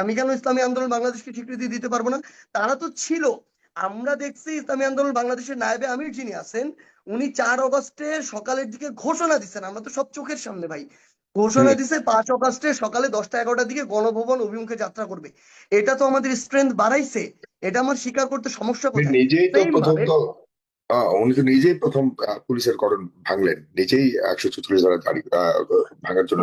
আমি কেন ইসলামী আন্দোলন বাংলাদেশকে স্বীকৃতি দিতে পারব না? তারা তো ছিল। আমরা দেখছি ইসলামী আন্দোলন বাংলাদেশের নায়েবে আমির যিনি আছেন উনি চার অগস্টে সকালের দিকে ঘোষণা দিচ্ছেন আমরা তো সব চোখের সামনে ভাই। ঘোষণা। দিছে পাঁচ অগস্টে সকালে দশটা এগারোটার দিকে গণভবন অভিমুখে যাত্রা করবে। এটা তো আমাদের স্ট্রেংথ বাড়াইছে। এটা আমার স্বীকার করতে সমস্যা কোথায়? নিজেই তো প্রথম তো উনি তো নিজেই প্রথম পুলিশের করণ ভাঙলেন। নিজেই একশো চুচল্লিশ ধারা ভাঙার জন্য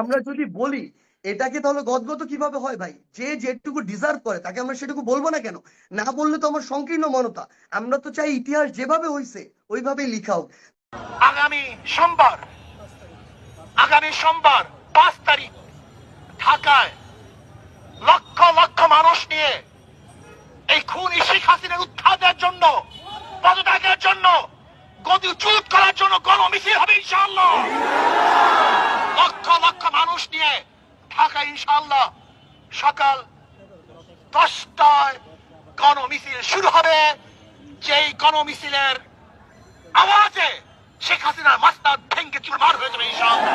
আমরা যদি বলি এটাকে তাহলে গদগদ কীভাবে হয় ভাই? যে যেটুকু ডিজার্ভ করে, তাকে আমরা সেটুকু বলব না কেন? না বললে তো আমার সংকীর্ণ মনতা। আমরা তো চাই ইতিহাস যেভাবে হয়েছে ওইভাবেই লিখা হোক। আগামী সোমবার আগামী সোমবার পাঁচ তারিখ ঢাকায় লক্ষ লক্ষ মানুষ নিয়ে এই খুনি শেখ হাসিনার উত্থানের জন্য, পদত্যাগের জন্য, গদি চুট করার জন্য গণমিছিল হবে ইনশাআল্লাহ। লক্ষ লক্ষ মানুষ ঢাকা ইনশাল্লাহ সকাল দশটায় গণমিছিল শুরু হবে। যেই গণমিছিলের আওয়াজে শেখ হাসিনার মাস্তাদ ভেঙ্গে চুরমার হয়ে যাবে ইনশাআল্লাহ।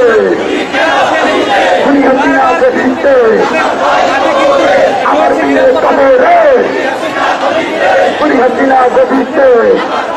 কবরে খুনি হাসিনা গতিতে আমার মেয়ে কবরে খুনি হাসিনা গতিতে আমার ছেলে